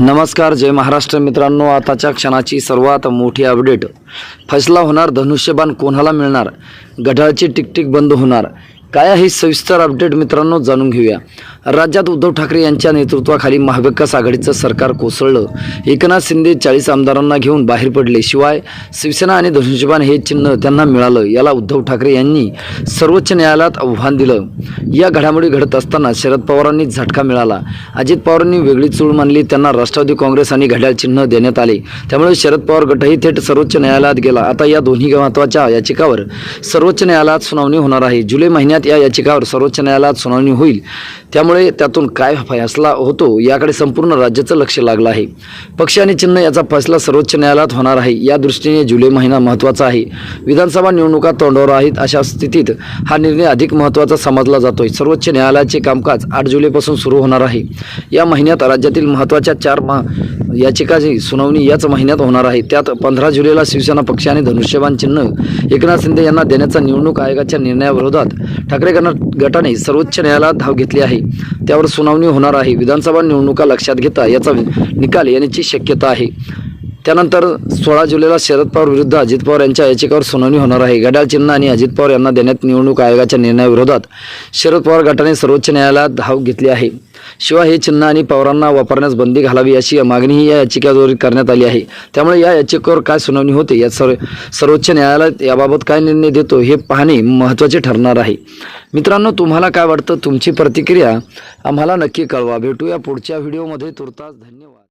नमस्कार जय महाराष्ट्र मित्रांनो. आताच्या क्षणाची सर्वात मोठी अपडेट. फैसला होणार धनुष्यबाण कोणाला मिळणार? गढाळची टिकटिक बंद होणार. काय आहे सविस्तर अपडेट मित्रांनो जाणून घेऊया. राज्यात उद्धव ठाकरे यांच्या नेतृत्वाखाली महाविकास आघाडीचं सरकार कोसळलं. एकनाथ शिंदे चाळीस आमदारांना घेऊन बाहेर पडले. शिवाय शिवसेना आणि धनुष्यबाण हे चिन्ह त्यांना मिळालं. याला उद्धव ठाकरे यांनी सर्वोच्च न्यायालयात आव्हान दिलं. या घडामोडी घडत असताना शरद पवारांनी झटका मिळाला. अजित पवारांनी वेगळी चूळ मानली त्यांना राष्ट्रवादी काँग्रेस आणि घड्याळ चिन्ह देण्यात आले. त्यामुळे शरद पवार गटही थेट सर्वोच्च न्यायालयात गेला. आता या दोन्ही महत्त्वाच्या याचिकावर सर्वोच्च न्यायालयात सुनावणी होणार आहे. जुलै महिन्यात या याचिकावर सर्वोच्च न्यायालयात सुनावणी होईल. त्यामुळे त्यातून काय फैसला होतो याकडे संपूर्ण राज्याचं लक्ष लागलं आहे. पक्ष आणि चिन्ह याचा फैसला सर्वोच्च न्यायालयात होणार आहे. या दृष्टीने जुलै महिना महत्त्वाचा आहे. विधानसभा निवडणुका तोंडावर आहेत अशा स्थितीत हा निर्णय अधिक महत्त्वाचा समजला जातोय. सर्वोच्च न्यायालयाचे कामकाज आठ जुलैपासून सुरू होणार आहे. या महिन्यात राज्यातील महत्त्वाच्या चार महा याचिकाची सुनावणी याच महिन्यात होणार आहे. त्यात पंधरा जुलैला शिवसेना पक्ष आणि चिन्ह एकनाथ शिंदे यांना देण्याचा निवडणूक आयोगाच्या निर्णयाविरोधात ठाकरे गण- गटाने सर्वोच्च न्यायालयात धाव घेतली आहे. त्यावर सुनावणी होणार आहे. विधानसभा निवडणुका लक्षात घेता याचा निकाल येण्याची शक्यता आहे. त्यानंतर सोळा जुलैला शरद पवार विरुद्ध अजित पवार यांच्या याचिकेवर सुनावणी होणार आहे. घड्याळ चिन्ह आणि अजित पवार यांना देण्यात निवडणूक आयोगाच्या निर्णयाविरोधात शरद पवार गटाने सर्वोच्च न्यायालयात धाव घेतली आहे. शिवाय हे चिन्ह आणि पवारांना वापरण्यास बंदी घालावी अशी मागणीही या याचिकेद्वारे करण्यात आली आहे. त्यामुळे या याचिकेवर काय सुनावणी होते या सर्व सर्वोच्च न्यायालयात याबाबत काय निर्णय देतो हे पाहणे महत्त्वाचे ठरणार आहे. मित्रांनो तुम्हाला काय वाटतं? तुमची प्रतिक्रिया आम्हाला नक्की कळवा. भेटूया पुढच्या व्हिडिओमध्ये. तुर्तास धन्यवाद.